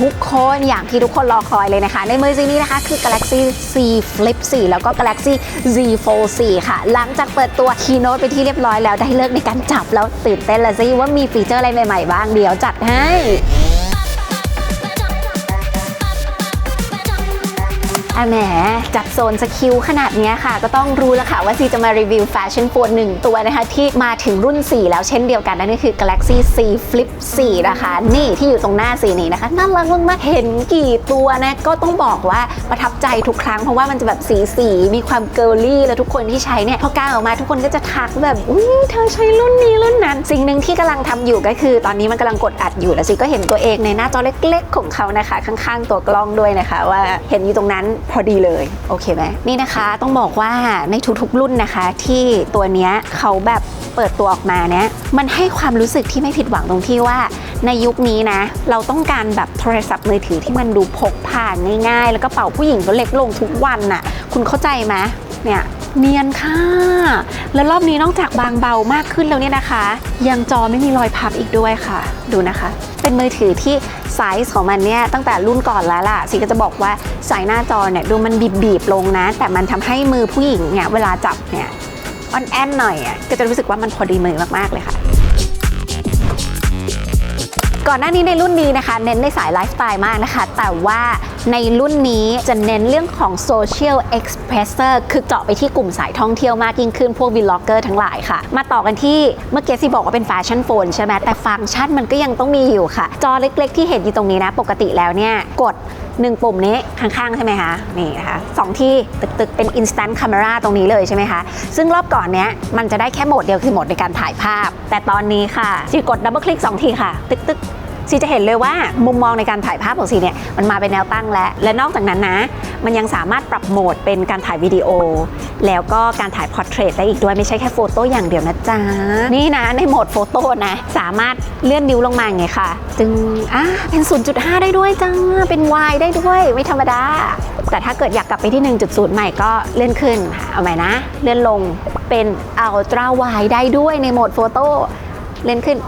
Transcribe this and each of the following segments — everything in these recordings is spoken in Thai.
ทุกคนอย่างที่ทุกคนรอคอยเลยนะคะ ในมือซีนี้นะคะ คือ Galaxy Z Flip 4 แล้วก็ Galaxy Z Fold 4 ค่ะ หลังจากเปิดตัว Keynote ไปที่เรียบร้อยแล้วได้เลิกในการจับแล้วตื่นเต้นละสิว่ามีฟีเจอร์อะไรใหม่ๆบ้างเดี๋ยวจัดให้ อะแหมจัดโซนสกิลขนาดนี้ค่ะ ก็ต้องรู้แล้วค่ะว่าซีจะมารีวิวแฟชั่นโฟนหนึ่งตัวนะคะ ที่มาถึงรุ่น 4 แล้วเช่นเดียวกันนั่นก็คือ Galaxy Z Flip 4 นะคะ นี่ที่อยู่ตรงหน้าสีนี้นะคะน่ารักมากๆเห็นกี่ตัวนะก็ต้องบอกว่าประทับใจทุกครั้งเพราะว่ามันจะแบบสีสีมีความเกิร์ลลี่แล้วทุกคนที่ใช้เนี่ยพอกางออกมาทุกคนก็จะทักแบบอุ้ยเธอใช้รุ่นนี้รุ่นนั้น สิ่งหนึ่งที่กำลังทำอยู่ก็คือ ตอนนี้มันกำลังกดอัดอยู่แล้วสิก็เห็นตัวเองในหน้าจอเล็ก ๆ ของเขานะคะ ข้างๆ ตัวกล้องด้วยนะคะ ว่าเห็นอยู่ตรงนั้นพอดีเลย โอเคไหมนี่นะคะต้องบอกว่าในทุกๆรุ่นนะคะ ที่ตัวเนี้ยเขาแบบเปิดตัวออกมาเนี้ยมันให้ความรู้สึกที่ไม่ผิดหวังตรงที่ว่า ในยุคนี้นะ เราต้องการแบบโทรศัพท์มือถือที่มันดูพกพาง่ายๆ แล้วก็เป๋าผู้หญิงก็เล็กลงทุกวันน่ะ คุณเข้าใจไหมเนี่ยเนียนค่ะ แล้วรอบนี้นอกจากบางเบามากขึ้นแล้วเนี่ยนะคะ ยังจอไม่มีรอยพับอีกด้วยค่ะ ดูนะคะ เป็นมือถือที่ไซส์ของมันเนี่ยตั้งแต่รุ่นก่อนแล้วล่ะสิก็จะบอกว่าสายหน้าจอเนี่ยดูมันบีบๆลงนะ แต่มันทำให้มือผู้หญิงเนี่ยเวลาจับเนี่ยอ่อนแอนหน่อยอะก็จะรู้สึกว่ามันพอดีมือมากๆเลยค่ะ ก่อนหน้านี้ในรุ่นนี้นะคะ เน้นในสายไลฟ์สไตล์มากนะคะ แต่ว่าในรุ่นนี้จะเน้นเรื่องของโซเชียลเอ็กซ์เพรสเซอร์คือเจาะไปที่กลุ่มสายท่องเที่ยวมากยิ่งขึ้น พวกวีลล็อกเกอร์ทั้งหลายค่ะ มาต่อกันที่เมื่อกี้สิบอกว่าเป็นแฟชั่นโฟนใช่ไหมแต่ฟังก์ชันมันก็ยังต้องมีอยู่ค่ะ จอเล็กๆ ที่เห็นอยู่ตรงนี้นะ ปกติแล้วเนี่ยกด 1 ปุ่มนี้ข้างๆ ใช่ไหมคะ นี่นะคะสองที่ตึกๆ เป็น instant camera ตรงนี้เลยใช่ไหมคะ ซึ่งรอบก่อนเนี้ยมันจะได้แค่โหมดเดียวคือโหมดในการถ่ายภาพ แต่ตอนนี้ค่ะจีกดดับเบิลคลิก2ทีค่ะ ตึกๆ ซีจะเห็นเลยว่ามุมมองในการถ่ายภาพของซีเนี่ยมันมาเป็นแนวตั้งแล้วและนอกจากนั้นนะ มันยังสามารถปรับโหมดเป็นการถ่ายวิดีโอ แล้วก็การถ่ายพอร์เทรตได้อีกด้วยไม่ใช่แค่โฟโต้อย่างเดียวนะจ๊ะ นี่นะในโหมดโฟโต้นะ สามารถเลื่อนนิ้วลงมาไงค่ะ จึงอะเป็น 0.5 ได้ด้วยจ้าเป็น Y ได้ด้วยไม่ธรรมดา แต่ถ้าเกิดอยากกลับไปที่ 1.0 ใหม่ก็เลื่อนขึ้นค่ะเอาใหม่นะ เลื่อนลงเป็น Ultra Wide ได้ด้วยในโหมดโฟโต้เลื่อนขึ้น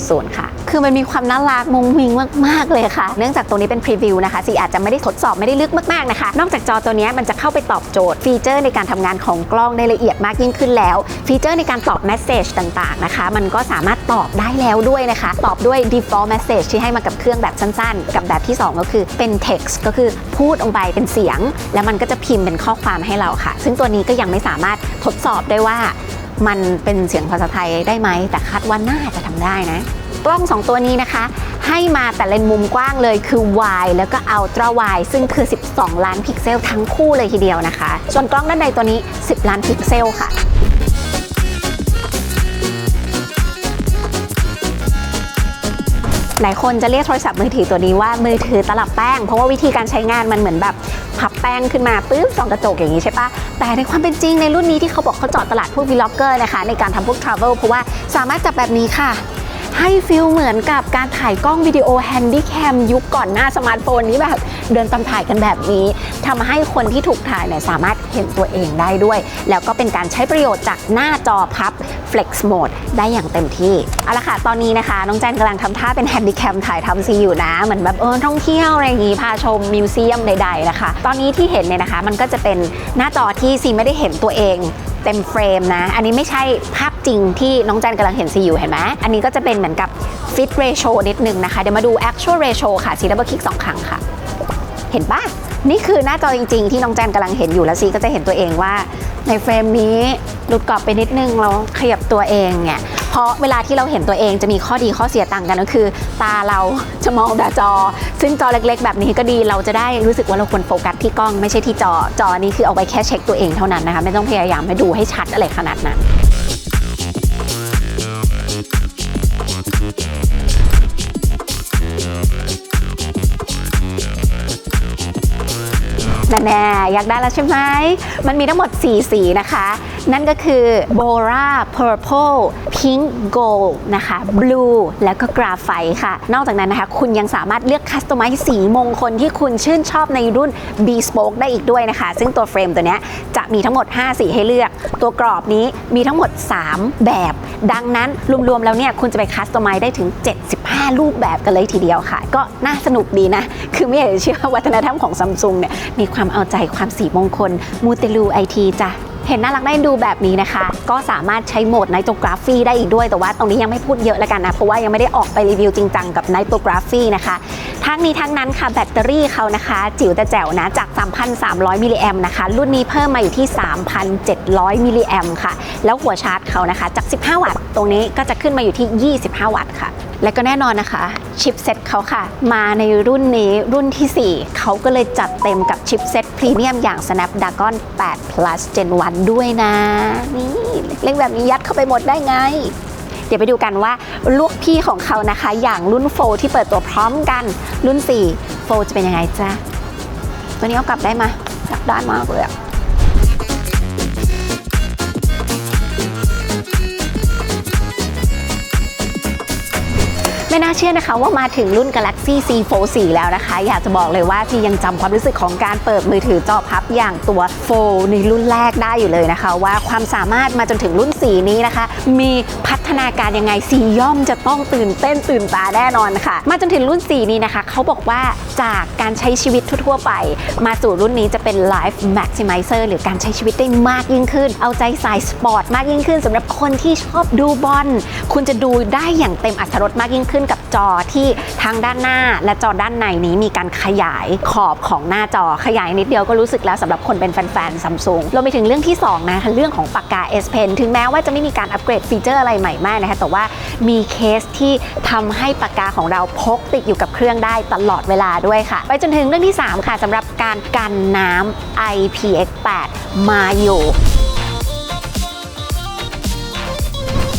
1.0 ค่ะ คือมันมีความน่ารักมุงมิงมากๆเลยค่ะ เนื่องจากตัวนี้เป็นพรีวิวนะคะซีอาจจะไม่ได้ทดสอบไม่ได้ลึกมากๆนะคะ นอกจากจอตัวนี้มันจะเข้าไปตอบโจทย์ ฟีเจอร์ในการทำงานของกล้องได้ละเอียดมากยิ่งขึ้นแล้ว ฟีเจอร์ในการตอบเมสเซจต่างๆนะคะ มันก็สามารถตอบได้แล้วด้วยนะคะ ตอบด้วย default message ที่ให้มากับเครื่องแบบสั้นๆ กับแบบที่ 2 ก็คือเป็น text ก็คือพูดลงไปเป็นเสียง แล้วมันก็จะพิมพ์เป็นข้อความให้เราค่ะ ซึ่งตัวนี้ก็ยังไม่สามารถทดสอบได้ว่า มันเป็นเสียงภาษาไทยได้ไหม แต่คาดว่าน่าจะทำได้นะ กล้อง2ตัวนี้นะคะ ให้มาแต่เลนส์มุมกว้างเลยคือ wide แล้วก็ ultra wide ซึ่งคือ 12 ล้านพิกเซลทั้งคู่เลยทีเดียวนะคะ ส่วนกล้องด้านในตัวนี้ 10 ล้านพิกเซลค่ะ หลายคนจะเรียกโทรศัพท์มือถือตัวนี้ว่ามือถือตลับแป้ง เพราะว่าวิธีการใช้งานมันเหมือนแบบพับแป้งขึ้นมาปื๊บส่องกระจกอย่างนี้ใช่ปะแต่ในความเป็นจริงในรุ่นนี้ที่เขาบอกเขาเจาะตลาดพวกวีล็อกเกอร์นะคะในการทำพวกทราเวลเพราะว่าสามารถจับแบบนี้ค่ะ ให้ฟิลเหมือนกับการถ่ายกล้องวิดีโอแฮนดี้แคมยุคก่อนหน้าสมาร์ทโฟนนี้แบบเดินตามถ่ายกันแบบนี้ทำให้คนที่ถูกถ่ายเนี่ยสามารถเห็นตัวเองได้ด้วย แล้วก็เป็นการใช้ประโยชน์จากหน้าจอพับ Flex Mode ได้อย่างเต็มที่ เอาละค่ะ ตอนนี้นะคะ น้องแจนกำลังทำท่าเป็นแฮนดี้แคมถ่ายทำซีอยู่นะ เหมือนแบบเออท่องเที่ยวอะไรอย่างงี้ พาชมมิวเซียมใดๆนะคะ ตอนนี้ที่เห็นเนี่ยนะคะ มันก็จะเป็นหน้าจอที่ซีไม่ได้เห็นตัวเองเต็มเฟรมนะ อันนี้ไม่ใช่ภาพ จริงที่น้องจันกำลังเห็นซีอยู่เห็นไหมอันนี้ก็จะเป็นเหมือนกับ fit ratio นิดนึงนะคะ เดี๋ยวมาดู actual ratio ค่ะซีดับเบิลคลิกสองครั้งค่ะ เห็นปะนี่คือหน้าจอจริง ๆ ที่น้องแจนกำลังเห็นอยู่แล้วซีก็จะเห็นตัวเองว่า ในเฟรมนี้หลุดกรอบไปนิดนึงเราขยับตัวเองเนี่ยเพราะเวลาที่เราเห็นตัวเองจะมีข้อดีข้อเสียต่างกันก็คือ ตาเราจะมองแต่จอ ซึ่งจอเล็กๆ แบบนี้ก็ดีเราจะได้รู้สึกว่าเราควรโฟกัสที่กล้องไม่ใช่ที่จอจอนี้คือเอาไว้แค่เช็คตัวเองเท่านั้นนะคะไม่ต้องพยายามให้ดูให้ชัดอะไรขนาดนั้น แน่อยากได้แล้วใช่ไหม มันมีทั้งหมด 4 สีนะคะ นั่นก็คือ Bora Purple Pink Gold นะคะ Blue แล้วก็ Graphite ค่ะ นอกจากนั้นนะคะ คุณยังสามารถเลือกคัสตอมไมซ์สีมงคลที่คุณชื่นชอบในรุ่น Bespoke ได้อีกด้วยนะคะ ซึ่งตัวเฟรมตัวนี้จะมีทั้งหมด 5 สีให้เลือก ตัวกรอบนี้มีทั้งหมด 3 แบบ ดังนั้นรวมๆแล้วเนี่ยคุณจะไปคัสตอมไมซ์ได้ถึง 75 รูปแบบกันเลยทีเดียวค่ะ ก็น่าสนุกดีนะ คือไม่อยากจะเชื่อวัฒนธรรมของซัมซุงเนี่ยมีความเอาใจความสีมงคลมูเตลูไอทีจ้ะ เห็นน่ารักได้ดูแบบนี้นะคะ ก็สามารถใช้โหมดไนโตกราฟีได้อีกด้วยแต่ว่าตรงนี้ยังไม่พูดเยอะแล้วกันนะ เพราะว่ายังไม่ได้ออกไปรีวิวจริงจังกับไนโตกราฟีนะคะทั้งนี้ทั้งนั้นค่ะแบตเตอรี่เขานะคะ จิ๋วแต่แจ๋วนะจาก 3,300 มิลลิแอมนะคะ รุ่นนี้เพิ่มมาอยู่ที่ 3,700 มิลลิแอมค่ะ แล้วหัวชาร์จเขานะคะ จาก 15 วัตต์ ตรงนี้ก็จะขึ้นมาอยู่ที่ 25 วัตต์ค่ะ และก็แน่นอนนะคะชิปเซ็ตเขาค่ะ มาในรุ่นนี้รุ่นที่ 4 เขาก็เลยจัดเต็มกับชิปเซ็ตพรีเมียมอย่าง Snapdragon 8 plus Gen 1 ด้วยนะ นี่เล็กแบบนี้ยัดเข้าไปหมดได้ไง เดี๋ยวไปดูกันว่าลูกพี่ของเขานะคะ อย่างรุ่นโฟที่เปิดตัวพร้อมกันรุ่น4โฟจะเป็นยังไงจ้าตัวนี้เอากลับได้มาจับได้มากเลยอะ ไม่น่าเชื่อนะคะว่ามาถึงรุ่น Galaxy C Fold 4แล้วนะคะ อยากจะบอกเลยว่าพี่ยังจำความรู้สึกของการเปิดมือถือจอพับอย่างตัว Fold ในรุ่นแรกได้อยู่เลยนะคะ ว่าความสามารถมาจนถึงรุ่น 4 นี้นะคะ มีพัฒนาการยังไงสีย่อมจะต้องตื่นเต้นตื่นตาแน่นอนค่ะ มาจนถึงรุ่น 4 นี้นะคะเขาบอกว่าจากการใช้ชีวิตทั่วไป มาสู่รุ่นนี้จะเป็น Life Maximizer หรือการใช้ชีวิตได้มากยิ่งขึ้น เอาใจสายสปอร์ตมากยิ่งขึ้นสำหรับคนที่ชอบดูบอลคุณจะดูได้อย่างเต็มอรรถรสมากยิ่งขึ้นกับจอที่ทั้งด้านหน้า และจอด้านในนี้มีการขยายขอบของหน้าจอขยายนิดเดียวก็รู้สึกแล้วสำหรับคนเป็นแฟนๆซัมซุงรวมไปถึงเรื่องที่2นะคะเรื่องของปากกา S Pen ถึงแม้ว่าจะไม่มีการอัปเกรดฟีเจอร์อะไรใหม่มากนะคะแต่ว่ามีเคสที่ทำให้ปากกาของเราพกติดอยู่กับเครื่องได้ตลอดเวลาด้วยค่ะ ไปจนถึงเรื่องที่ 3 ค่ะสำหรับการกันน้ำ IPX8 มาอยู่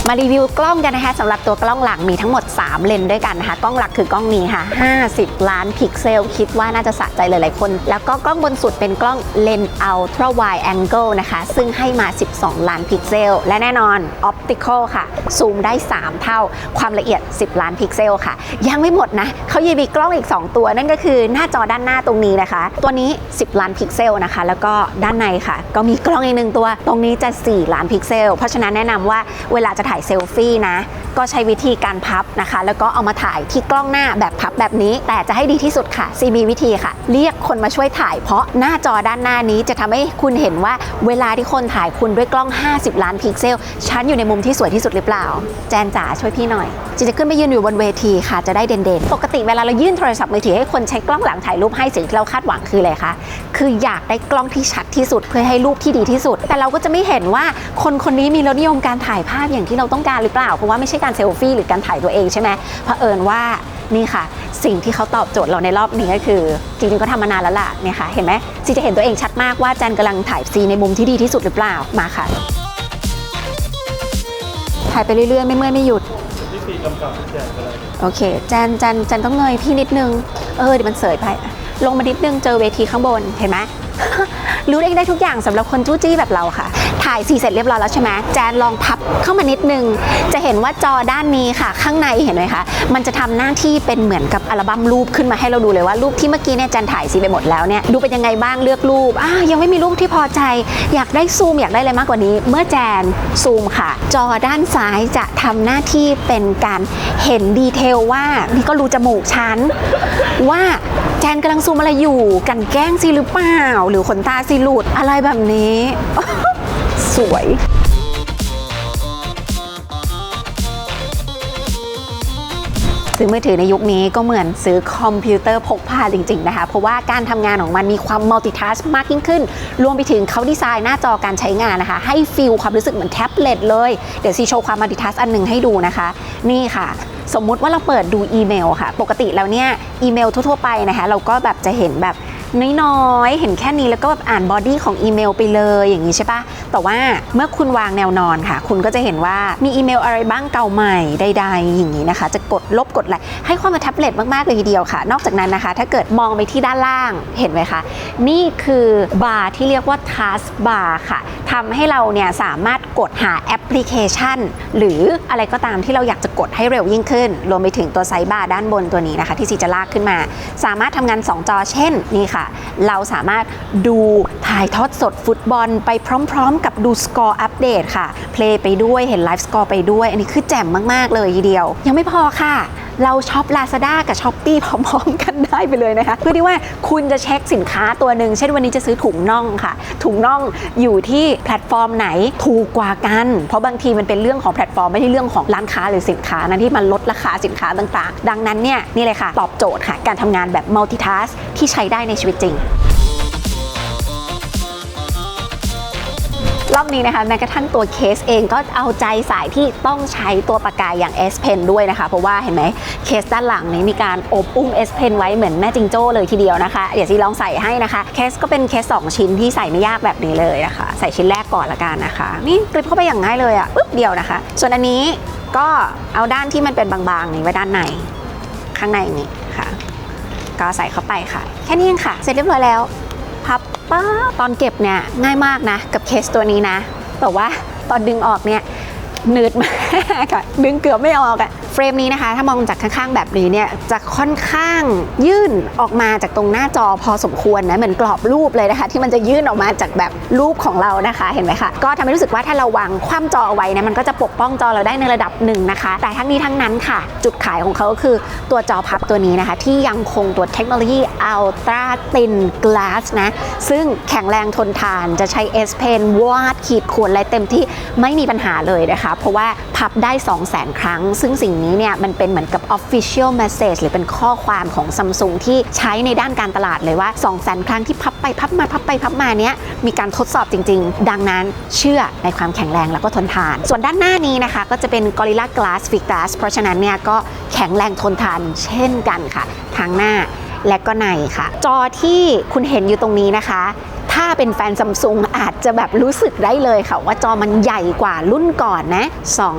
มารีวิวกล้องกันนะคะสำหรับตัวกล้องหลังมีทั้งหมด 3 เลนด้วยกันนะคะ กล้องหลักคือกล้องนี้ค่ะ 50 ล้านพิกเซล คิดว่าน่าจะสะใจหลายๆคน แล้วก็กล้องบนสุดเป็นกล้องเลนส์ ultra wide angle นะคะ ซึ่งให้มา 12 ล้านพิกเซล และแน่นอน optical ค่ะ ซูมได้ 3 เท่าความละเอียด 10 ล้านพิกเซลค่ะ ยังไม่หมดนะเขายังมีกล้องอีก 2 ตัว นั่นก็คือหน้าจอด้านหน้าตรงนี้นะคะ ตัวนี้ 10 ล้านพิกเซลนะคะ แล้วก็ด้านในค่ะ ก็มีกล้องอีกหนึ่งตัว ตรงนี้จะ 4 ล้านพิกเซล เพราะฉะนั้นแนะนำว่าเวลาจะถ่ายเซลฟี่นะ ก็ใช้วิธีการพับนะคะ แล้วก็เอามาถ่ายที่กล้องหน้าแบบพับแบบนี้ แต่จะให้ดีที่สุดค่ะ ซีมีวิธีค่ะ เรียกคนมาช่วยถ่าย เพราะหน้าจอด้านหน้านี้จะทำให้คุณเห็นว่าเวลาที่คนถ่ายคุณด้วยกล้อง 50 ล้านพิกเซลฉันอยู่ในมุมที่สวยที่สุดหรือเปล่า แจนจ๋าช่วยพี่หน่อยจีจะขึ้นไปยืนอยู่บนเวทีค่ะจะได้เด่นๆ ปกติเวลาเรายื่นโทรศัพท์มือถือให้คนใช้กล้องหลังถ่ายรูปให้สิ่งที่เราคาดหวังคืออะไรคะคืออยากได้กล้องที่ชัดที่สุดเพื่อให้รูปที่ดีที่สุด แต่เราก็จะไม่เห็นว่าคนคนนี้มีรสนิยมการถ่ายภาพอย่างที่เราต้องการหรือเปล่า เพราะว่าไม่ใช่การเซลฟี่หรือการถ่ายตัวเองใช่ไหมเผอิญว่านี่ค่ะ สิ่งที่เขาตอบโจทย์เราในรอบนี้ก็คือ จริงๆก็ทำมานานแล้วล่ะเนี่ยค่ะเห็นไหมซีจะเห็นตัวเองชัดมากว่าแจนกำลังถ่ายซีในมุมที่ดีที่สุดหรือเปล่ามาค่ะถ่ายไปเรื่อยๆ ไม่เมื่อยไม่หยุดที่สี่กำกับแจกอะไรโอเคแจนแจนแจนต้องเงยพี่นิดนึง เออเดี๋ยวมันเสยไปลงมานิดนึงเจอเวทีข้างบนเห็นไหม รู้เองได้ทุกอย่างสำหรับคนจู้จี้แบบเราค่ะ ถ่ายสีเสร็จเรียบร้อยแล้วใช่ไหมแจนลองพับเข้ามานิดนึง จะเห็นว่าจอด้านนี้ค่ะ ข้างในเห็นไหมคะ มันจะทำหน้าที่เป็นเหมือนกับอัลบั้มรูปขึ้นมาให้เราดูเลยว่ารูปที่เมื่อกี้เนี่ยแจนถ่ายสีไปหมดแล้วเนี่ยดูเป็นยังไงบ้างเลือกรูปอ่ายังไม่มีรูปที่พอใจ อยากได้ซูมอยากได้อะไรมากกว่านี้ เมื่อแจนซูมค่ะ จอด้านซ้ายจะทำหน้าที่เป็นการเห็นดีเทลว่านี่ก็รูจมูกฉันว่า แจนกำลังซูมอะไรอยู่ กันแกล้งซีหรือเปล่า หรือขนตาซีหลุดอะไรแบบนี้ สวยซื้อมือถือในยุคนี้ก็เหมือนซื้อคอมพิวเตอร์พกพาจริง ๆ นะคะ เพราะว่าการทำงานของมันมีความมัลติทัสมากยิ่งขึ้น รวมไปถึงเขาดีไซน์หน้าจอการใช้งานนะคะ ให้ฟีลความรู้สึกเหมือนแท็บเล็ตเลย เดี๋ยวซีโชว์ความมัลติทัสอันหนึ่งให้ดูนะคะ นี่ค่ะ สมมุติว่าเราเปิดดูอีเมลค่ะ ปกติแล้วเนี่ยอีเมลทั่วๆไปนะคะเราก็แบบจะเห็นแบบ น้อยๆ เห็นแค่นี้แล้วก็แบบอ่านบอดี้ของอีเมลไปเลยอย่างนี้ใช่ปะแต่ว่าเมื่อคุณวางแนวนอนค่ะ คุณก็จะเห็นว่ามีอีเมลอะไรบ้างเก่าใหม่ใดๆอย่างนี้นะคะ จะกดลบกดอะไรให้ความเป็นแท็บเล็ตมากๆเลยทีเดียวค่ะ นอกจากนั้นนะคะ ถ้าเกิดมองไปที่ด้านล่างเห็นไหมคะ นี่คือบาร์ที่เรียกว่า Task Bar ค่ะทำให้เราเนี่ยสามารถกดหาแอปพลิเคชัน หรืออะไรก็ตามที่เราอยากจะกดให้เร็วยิ่งขึ้น รวมไปถึงตัวไซบาร์ด้านบนตัวนี้นะคะ ที่ซีจะลากขึ้นมา สามารถทำงาน 2 จอเช่นนี่ค่ะเราสามารถดูถ่ายทอดสดฟุตบอลไปพร้อมๆ กับดูสกอร์อัปเดตค่ะ เพลย์ไปด้วยเห็นไลฟ์สกอร์ไปด้วย อันนี้คือแจ่มมากๆเลยทีเดียว ยังไม่พอค่ะ เราช็อป Lazada กับ s h อ p e e พร้อมๆกันได้ไปเลยนะคะ เพื่อที่ว่าคุณจะเช็คสินค้าตัวหนึ่ง เช่นวันนี้จะซื้อถุงน่องค่ะ ถุงน่องอยู่ที่แพลตฟอร์มไหนถูกกว่ากัน เพราะบางทีมันเป็นเรื่องของแพลตฟอร์มไม่ใช่เรื่องของร้านค้าหรือสินค้านะที่มันลดราคาสินค้าต่างๆ ดังนั้นเนี่ยนี่เลยค่ะ ตอบโจทย์ค่ะ การทำงานแบบ multitask ที่ใช้ได้ในชีวิตจริง รอบนี้นะคะแม้กระทั่งตัวเคสเองก็เอาใจสายที่ต้องใช้ตัวปากกาอย่าง S Pen ด้วยนะคะ เพราะว่าเห็นไหมเคสด้านหลังนี้มีการอบอุ้ม S Pen ไว้เหมือนแม่จิงโจ้เลยทีเดียวนะคะเดี๋ยวซีลองใส่ให้นะคะเคสก็เป็นเคส 2 ชิ้นที่ใส่ไม่ยากแบบนี้เลยนะคะใส่ชิ้นแรกก่อนละกันนะคะ นี่กริบเข้าไปอย่างง่ายเลยอะปึ๊บเดียวนะคะ ส่วนอันนี้ก็เอาด้านที่มันเป็นบางๆนี้ไว้ด้านในข้างในนี้ค่ะ ก็ใส่เข้าไปค่ะ แค่นี้เองค่ะ เสร็จเรียบร้อยแล้ว ป้าตอนเก็บเนี่ยง่ายมากนะ กับเคสตัวนี้นะ แต่ว่าตอนดึงออกเนี่ยนืดมากอะดึงเกือบไม่ออกอะเฟรมนี้นะคะ ถ้ามองจากข้างๆแบบนี้เนี่ยจะค่อนข้างยื่นออกมาจากตรงหน้าจอพอสมควรนะเหมือนกรอบรูปเลยนะคะ ที่มันจะยื่นออกมาจากแบบรูปของเรานะคะเห็นไหมคะก็ทำให้รู้สึกว่าถ้าเราวางคว่ำจอเอาไว้นะมันก็จะปกป้องจอเราได้ในระดับหนึ่งนะคะ แต่ทั้งนี้ทั้งนั้นค่ะ จุดขายของเขาก็คือตัวจอพับตัวนี้นะคะ ที่ยังคงตัวเทคโนโลยี Ultra Thin Glass นะซึ่งแข็งแรงทนทานจะใช้ S Pen วาดขีดข่วนอะไรเต็มที่ไม่มีปัญหาเลยนะคะ เพราะว่าพับได้ 2 0 0 0 0 0 ครั้ง ซึ่งสิ่งนี้เนี่ยมันเป็นเหมือนกับ Official Message หรือเป็นข้อความของ Samsung ที่ใช้ในด้านการตลาดเลยว่า 2 0 0 0 0 ครั้งที่พับไปพับมาพับไปพับมาเนี้ยมีการทดสอบจริง ๆ ดังนั้นเชื่อในความแข็งแรงแล้วก็ทนทาน ส่วนด้านหน้านี้นะคะ ก็จะเป็น Gorilla Glass f i Glass เพราะฉะนั้นเนี่ยก็แข็งแรงทนทานเช่นกันค่ะทั้งหน้าและก็ในค่ะ จอที่คุณเห็นอยู่ตรงนี้นะคะ ถ้าเป็นแฟนซัมซุงอาจจะแบบรู้สึกได้เลยค่ะ ว่าจอมันใหญ่กว่ารุ่นก่อนนะ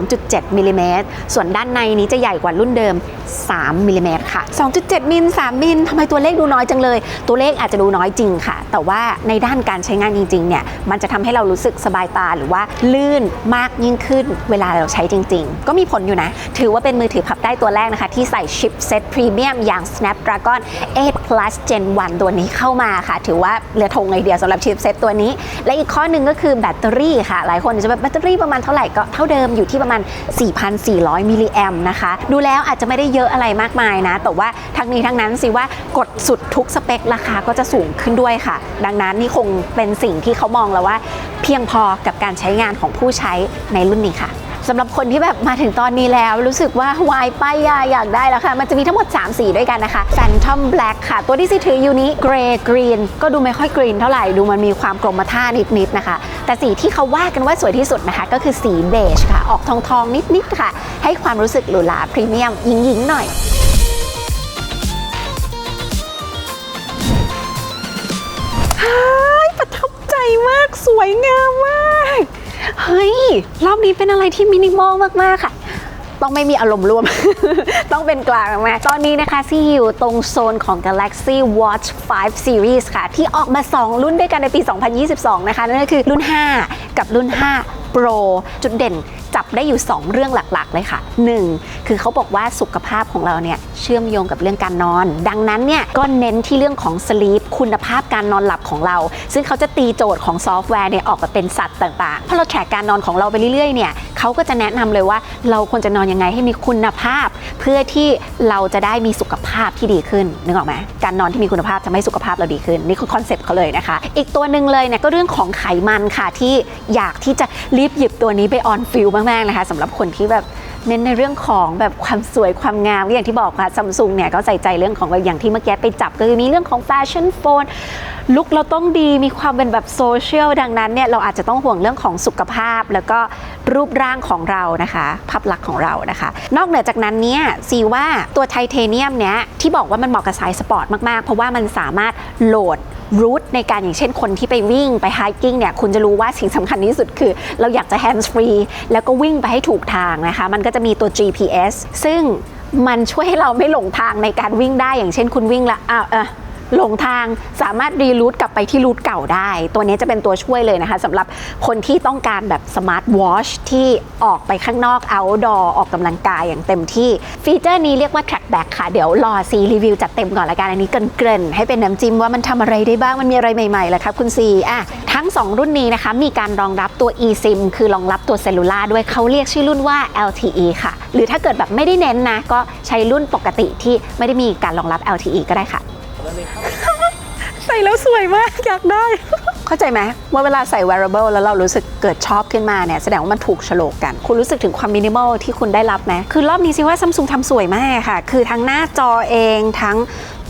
2.7มิลลิเมตรส่วนด้านในนี้จะใหญ่กว่ารุ่นเดิม 3มิลลิเมตรค่ะ 2.7มิล3มิลทำไมตัวเลขดูน้อยจังเลย ตัวเลขอาจจะดูน้อยจริงค่ะ แต่ว่าในด้านการใช้งานจริงๆเนี่ยมันจะทำให้เรารู้สึกสบายตาหรือว่าลื่นมากยิ่งขึ้นเวลาเราใช้จริง ๆ ก็มีผลอยู่นะ ถือว่าเป็นมือถือพับได้ตัวแรกนะคะ ที่ใส่ชิปเซ็ตพรีเมียมอย่าง Snapdragon 8 Plus Gen 1 ตัวนี้เข้ามาค่ะ ถือว่าเหลือทงไอเดียสำหรับรับชิปเซตตัวนี้ และอีกข้อหนึ่งก็คือแบตเตอรี่ค่ะ หลายคนจะแบบแบตเตอรี่ประมาณเท่าไหร่ก็เท่าเดิมอยู่ที่ประมาณ 4,400 มิลลิแอมนะคะ ดูแล้วอาจจะไม่ได้เยอะอะไรมากมายนะ แต่ว่าทั้งนี้ทั้งนั้นสิว่ากดสุดทุกสเปคราคาก็จะสูงขึ้นด้วยค่ะ ดังนั้นนี่คงเป็นสิ่งที่เขามองแล้วว่า เพียงพอกับการใช้งานของผู้ใช้ในรุ่นนี้ค่ะ สำหรับคนที่แบบมาถึงตอนนี้แล้วรู้สึกว่าวายป้ายยาอยากได้แล้วค่ะ มันจะมีทั้งหมด 3 สีด้วยกันนะคะ Phantom Black ค่ะ ตัวที่ซีถืออยู่นี้ Grey Green ก็ดูไม่ค่อยกรีนเท่าไหร่ ดูมันมีความกรมท่านิดๆนะคะ แต่สีที่เขาว่ากันว่าสวยที่สุดนะคะ ก็คือสีเบจค่ะ ออกทองทองๆนิดๆค่ะ ให้ความรู้สึกหรูหราพรีเมียมหญิงๆหน่อยฮ้ยประทับใจมากสวยงามมาก เฮ้ย รอบนี้เป็นอะไรที่มินิมอลมาก ๆ ค่ะ ต้องไม่มีอารมณ์ร่วม ต้องเป็นกลางมากตอนนี้นะคะซี่อยู่ตรงโซนของ Galaxy Watch 5 Series ค่ะ ที่ออกมา 2 รุ่นด้วยกันในปี 2022 นะคะ นั่นก็คือรุ่น 5 กับรุ่น 5 Pro จุดเด่นจับได้อยู่ 2 เรื่องหลักๆ เลยค่ะ 1. คือเขาบอกว่าสุขภาพของเราเนี่ยเชื่อมโยงกับเรื่องการนอน ดังนั้นเนี่ยก็เน้นที่เรื่องของ sleep คุณภาพการนอนหลับของเรา ซึ่งเขาจะตีโจทย์ของซอฟต์แวร์เนี่ยออกมาเป็นสัตว์ต่างๆพอเราแทร็กการนอนของเราไปเรื่อยๆเนี่ยเขาก็จะแนะนำเลยว่าเราควรจะนอนยังไงให้มีคุณภาพ เพื่อที่เราจะได้มีสุขภาพที่ดีขึ้นนึกออกไหมการนอนที่มีคุณภาพจะไม่สุขภาพเราดีขึ้นนี่คือคอนเซปต์เขาเลยนะคะ อีกตัวหนึ่งเลยเนี่ยก็เรื่องของไขมันค่ะที่อยากที่จะรีบหยิบตัวนี้ไปออนฟิลมากๆนะคะสำหรับคนที่แบบเน้นในเรื่องของแบบความสวยความงามอย่างที่บอกค่ะซัมซุงเนี่ยก็ใส่ใจเรื่องของแบบอย่างที่เมื่อกี้ไปจับก็คือมีเรื่องของแฟชั่นโฟนลุคเราต้องดีมีความเป็นแบบโซเชียลดังนั้นเนี่ยเราอาจจะต้องห่วงเรื่องของสุขภาพ แล้วก็รูปร่างของเรานะคะภาพลักษณ์ของเรานะคะ นอกเหนือจากนั้นเนี่ยซีว่าตัวไทเทเนียมเนี้ยที่บอกว่ามันเหมาะกับสายสปอร์ตมากๆ เพราะว่ามันสามารถโหลด รูทในการอย่างเช่นคนที่ไปวิ่งไปไฮกิ้งเนี่ยคุณจะรู้ว่าสิ่งสำคัญที่สุดคือ เราอยากจะแฮนด์ฟรีแล้วก็วิ่งไปให้ถูกทางนะคะ มันก็จะมีตัว GPS ซึ่งมันช่วยให้เราไม่หลงทางในการวิ่งได้อย่างเช่นคุณวิ่งและอ้าวเออ หลงทางสามารถรีรูทกลับไปที่รูทเก่าได้ ตัวนี้จะเป็นตัวช่วยเลยนะคะสำหรับคนที่ต้องการแบบสมาร์ทวอชที่ออกไปข้างนอก outdoor ออกกำลังกายอย่างเต็มที่ ฟีเจอร์นี้เรียกว่า track back ค่ะ เดี๋ยวรอซีรีวิวจัดเต็มก่อนละกัน อันนี้เกริ่นๆ ให้เป็นน้ำจิ้มว่ามันทำอะไรได้บ้าง มันมีอะไรใหม่ๆเหรอครับคุณซีอะทั้ง 2 รุ่นนี้นะคะ มีการรองรับตัว eSIM คือรองรับตัวเซลลูล่าด้วยเขาเรียกชื่อรุ่นว่า LTE ค่ะ หรือถ้าเกิดแบบไม่ได้เน้นนะก็ใช้รุ่นปกติที่ไม่ได้มีการรองรับ LTE ก็ได้ค่ะ ใส่แล้วสวยมากอยากได้ เข้าใจไหมว่าเวลาใส่ wearable แล้วเรารู้สึกเกิดชอบขึ้นมาเนี่ยแสดงว่ามันถูกฉลกกัน คุณรู้สึกถึงความมินิมอลที่คุณได้รับไหมคือรอบนี้สิว่าซัมซุงทำสวยมากค่ะ คือทั้งหน้าจอเองทั้ง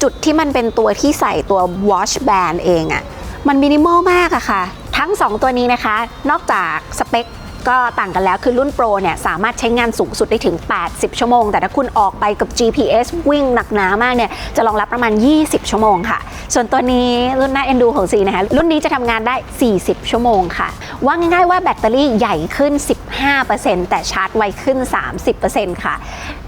จุดที่มันเป็นตัวที่ใส่ตัว watch band เองอะ่ะมันมินิมอลมากอะค่ะ ทั้ง 2 ตัวนี้นะคะ นอกจากสเปค ก็ต่างกันแล้วคือรุ่นโปรเนี่ยสามารถใช้งานสูงสุดได้ถึง 80 ชั่วโมง แต่ถ้าคุณออกไปกับ GPS วิ่งหนักหนามากเนี่ยจะรองรับประมาณ 20 ชั่วโมงค่ะ ส่วนตัวนี้รุ่นหน้า Endu ของซีนะคะรุ่นนี้จะทำงานได้ 40 ชั่วโมงค่ะ ว่าง่ายๆว่าแบตเตอรี่ใหญ่ขึ้น 15%แต่ชาร์จไวขึ้น 30%ค่ะ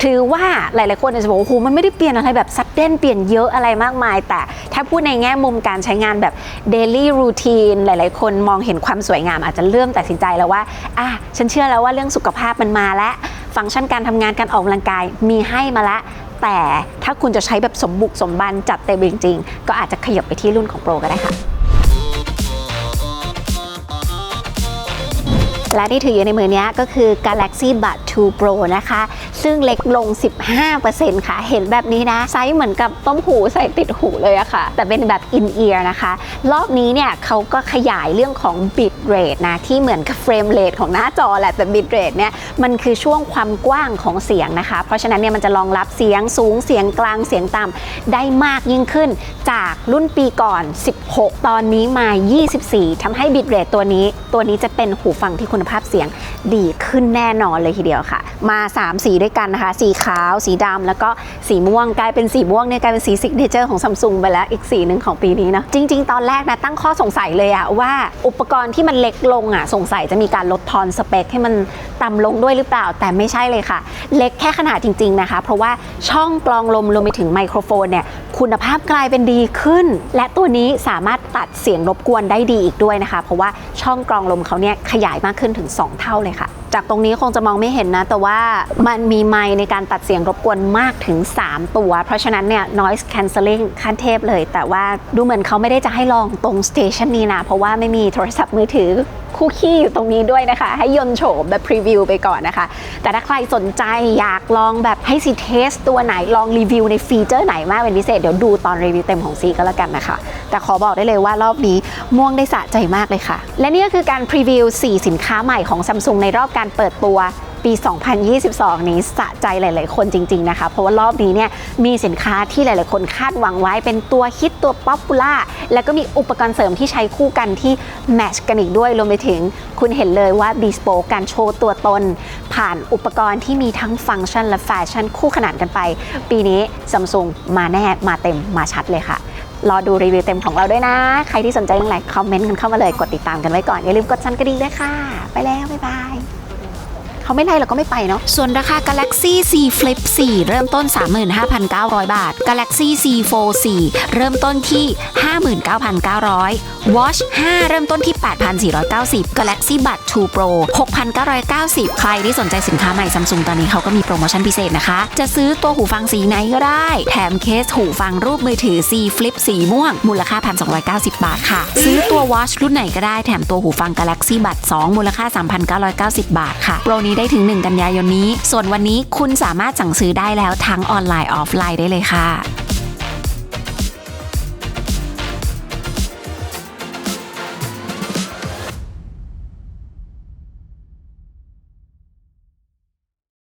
ถือว่าหลายๆคนอาจจะบอกว่าโอ้โหมันไม่ได้เปลี่ยนอะไรแบบซัดเด่นเปลี่ยนเยอะอะไรมากมาย แต่ถ้าพูดในแง่มุมการใช้งานแบบ daily routine หลาย ๆ คนมองเห็นความสวยงามอาจจะเริ่มตัดสินใจแล้วว่าอะฉันเชื่อแล้วว่าเรื่องสุขภาพมันมาแล้วฟังก์ชันการทำงานการออกกำลังกายมีให้มาแล้วแต่ถ้าคุณจะใช้แบบสมบุกสมบันจัดเต็มจริงๆ ก็อาจจะขยับไปที่รุ่นของโปรก็ได้ค่ะ และที่ถืออยู่ในมือนี้ก็คือ Galaxy Buds 2 Pro นะคะ ซึ่งเล็กลง 15%ค่ะ เห็นแบบนี้นะ ไซส์เหมือนกับต้มหูใส่ติดหูเลยอะค่ะ แต่เป็นแบบ in ear นะคะ รอบนี้เนี่ยเขาก็ขยายเรื่องของ bit rate นะ ที่เหมือนกับ frame rate ของหน้าจอแหละ แต่ bit rate เนี่ยมันคือช่วงความกว้างของเสียงนะคะ เพราะฉะนั้นเนี่ยมันจะรองรับเสียงสูงเสียงกลางเสียงต่ำได้มากยิ่งขึ้นจากรุ่นปีก่อน 16 ตอนนี้มา 24ทำให้ bit rate ตัวนี้ ตัวนี้จะเป็นหูฟังที่คุณภาพเสียง ดีขึ้นแน่นอนเลยทีเดียวค่ะ มา 3 สีด้วยกันนะคะ สีขาว สีดำแล้วก็สีม่วงกลายเป็นสีม่วงเนี่ยกลายเป็นสีซิกเนเจอร์ของซัมซุงไปแล้วอีกสีหนึ่งของปีนี้นะ จริง ๆ ตอนแรกนะตั้งข้อสงสัยเลยอะว่าอุปกรณ์ที่มันเล็กลงอะสงสัยจะมีการลดทอนสเปคให้มันต่ำลงด้วยหรือเปล่า แต่ไม่ใช่เลยค่ะ เล็กแค่ขนาดจริง ๆ นะคะ เพราะว่าช่องกรองลมรวมไปถึงไมโครโฟนเนี่ยคุณภาพกลายเป็นดีขึ้น และตัวนี้สามารถตัดเสียงรบกวนได้ดีอีกด้วยนะคะ เพราะว่าช่องกรองลมเขาเนี่ยขยายมากขึ้นถึง 2 เท่าเลยค่ะ จากตรงนี้คงจะมองไม่เห็นนะ แต่ว่ามันมีไมค์ในการตัดเสียงรบกวนมากถึง 3 ตัว เพราะฉะนั้นเนี่ย noise cancelling ขั้นเทพเลย แต่ว่าดูเหมือนเขาไม่ได้จะให้ลองตรงสเตชันนี้นะ เพราะว่าไม่มีโทรศัพท์มือถือ คู่ขี้อยู่ตรงนี้ด้วยนะคะ ให้ยนโฉมแบบพรีวิวไปก่อนนะคะ แต่ถ้าใครสนใจอยากลองแบบให้ซีเทสตัวไหนลองรีวิวในฟีเจอร์ไหนมากเป็นพิเศษ เดี๋ยวดูตอนรีวิวเต็มของซีก็แล้วกันนะคะ แต่ขอบอกได้เลยว่ารอบนี้ม่วงได้สะใจมากเลยค่ะ และนี่ก็คือการพรีวิว4 สินค้าใหม่ของ Samsung ในรอบการเปิดตัว ปี 2022 นี้สะใจหลาย ๆ คนจริง ๆ นะคะ เพราะว่ารอบนี้เนี่ยมีสินค้าที่หลาย ๆ คนคาดหวังไว้เป็นตัวฮิตตัวป๊อปปูล่าแล้วก็มีอุปกรณ์เสริมที่ใช้คู่กันที่แมชกันอีกด้วยรวมไปถึงคุณเห็นเลยว่า b ีสโปการโชว์ตัวตน ผ่านอุปกรณ์ที่มีทั้งฟังก์ชันและแฟชั่นคู่ขนานกันไป ปีนี้ Samsung มาแน่มาเต็มมาชัดเลยค่ะรอดูรีวิวเต็มของเราด้วยนะ ใครที่สนใจเรื่องไรคอมเมนต์กันเข้ามาเลย กดติดตามกันไว้ก่อน อย่าลืมกดสั่นกระดิ่งด้วยค่ะ ไปแล้ว บ๊ายบาย เขาไม่ไล่เราก็ไม่ไปเนาะ ส่วนราคา Galaxy Z Flip 4 เริ่มต้น 35,900 บาท Galaxy Z Fold 4 เริ่มต้นที่ 59,900 Watch 5 เริ่มต้นที่ 8,490 Galaxy Buds 2 Pro 6,990 ใครที่สนใจสินค้าใหม่ Samsung ตอนนี้เขาก็มีโปรโมชั่นพิเศษนะคะ จะซื้อตัวหูฟังสีไหนก็ได้ แถมเคสหูฟังรูปมือถือ Z Flip สีม่วง มูลค่า 1,290 บาทค่ะ ซื้อตัว Watch รุ่นไหนก็ได้ แถมตัวหูฟัง Galaxy Buds 2 มูลค่า 3,990 บาทค่ะ โปรนี้ได้ถึง 1 กันยายนนี้ ส่วนวันนี้คุณสามารถสั่งซื้อได้แล้วทั้งออนไลน์ออฟไลน์ได้เลยค่ะ